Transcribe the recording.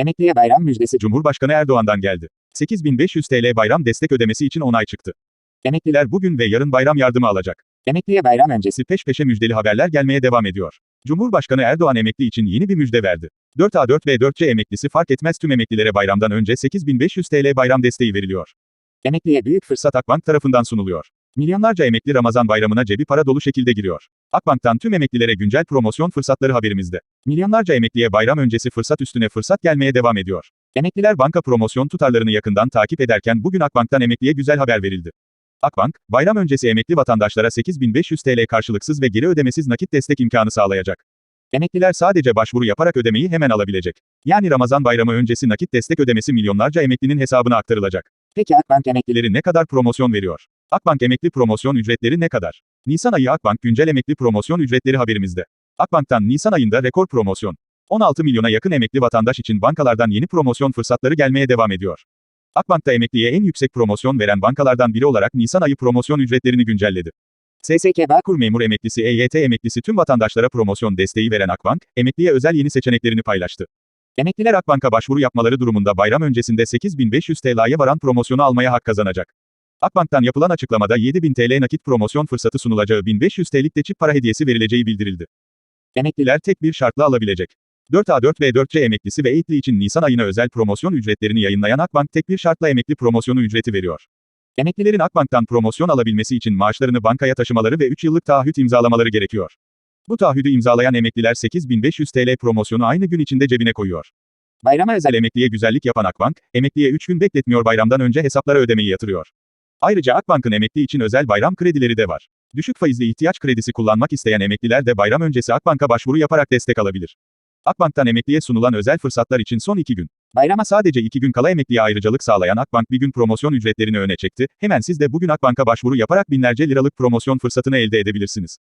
Emekliye bayram müjdesi. Cumhurbaşkanı Erdoğan'dan geldi. 8500 TL bayram destek ödemesi için onay çıktı. Emekliler bugün ve yarın bayram yardımı alacak. Emekliye bayram öncesi. Peş peşe müjdeli haberler gelmeye devam ediyor. Cumhurbaşkanı Erdoğan emekli için yeni bir müjde verdi. 4A4 ve 4C emeklisi fark etmez tüm emeklilere bayramdan önce 8500 TL bayram desteği veriliyor. Emekliye büyük fırsat. Fırsat Akbank tarafından sunuluyor. Milyonlarca emekli Ramazan bayramına cebi para dolu şekilde giriyor. Akbank'tan tüm emeklilere güncel promosyon fırsatları haberimizde. Milyonlarca emekliye bayram öncesi fırsat üstüne fırsat gelmeye devam ediyor. Emekliler banka promosyon tutarlarını yakından takip ederken bugün Akbank'tan emekliye güzel haber verildi. Akbank, bayram öncesi emekli vatandaşlara 8500 TL karşılıksız ve geri ödemesiz nakit destek imkanı sağlayacak. Emekliler sadece başvuru yaparak ödemeyi hemen alabilecek. Yani Ramazan bayramı öncesi nakit destek ödemesi milyonlarca emeklinin hesabına aktarılacak. Peki Akbank emekli. Emeklileri ne kadar promosyon veriyor? Akbank emekli promosyon ücretleri ne kadar? Nisan ayı Akbank güncel emekli promosyon ücretleri haberimizde. Akbank'tan Nisan ayında rekor promosyon. 16 milyona yakın emekli vatandaş için bankalardan yeni promosyon fırsatları gelmeye devam ediyor. Akbank'ta emekliye en yüksek promosyon veren bankalardan biri olarak Nisan ayı promosyon ücretlerini güncelledi. SSK Bağkur. Kur memur emeklisi EYT emeklisi tüm vatandaşlara promosyon desteği veren Akbank, emekliye özel yeni seçeneklerini paylaştı. Emekliler Akbank'a başvuru yapmaları durumunda bayram öncesinde 8500 TL'ye varan promosyonu almaya hak kazanacak. Akbank'tan yapılan açıklamada 7000 TL nakit promosyon fırsatı sunulacağı 1500 TL'lik de çip para hediyesi verileceği bildirildi. Emekliler. Tek bir şartla alabilecek. 4A4 ve 4C emeklisi ve eğitli için Nisan ayına özel promosyon ücretlerini yayınlayan Akbank tek bir şartla emekli promosyonu ücreti veriyor. Emeklilerin Akbank'tan promosyon alabilmesi için maaşlarını bankaya taşımaları ve 3 yıllık taahhüt imzalamaları gerekiyor. Bu taahhüdü imzalayan emekliler 8500 TL promosyonu aynı gün içinde cebine koyuyor. Bayrama özel. Emekliye güzellik yapan Akbank, emekliye 3 gün bekletmiyor bayramdan önce hesaplara ödemeyi yatırıyor. Ayrıca Akbank'ın emekli için özel bayram kredileri de var. Düşük faizli ihtiyaç kredisi kullanmak isteyen emekliler de bayram öncesi Akbank'a başvuru yaparak destek alabilir. Akbank'tan emekliye sunulan özel fırsatlar için son 2 gün. Bayrama Ama sadece 2 gün kala emekliye ayrıcalık sağlayan Akbank bir gün promosyon ücretlerini öne çekti. Hemen siz de bugün Akbank'a başvuru yaparak binlerce liralık promosyon fırsatını elde edebilirsiniz.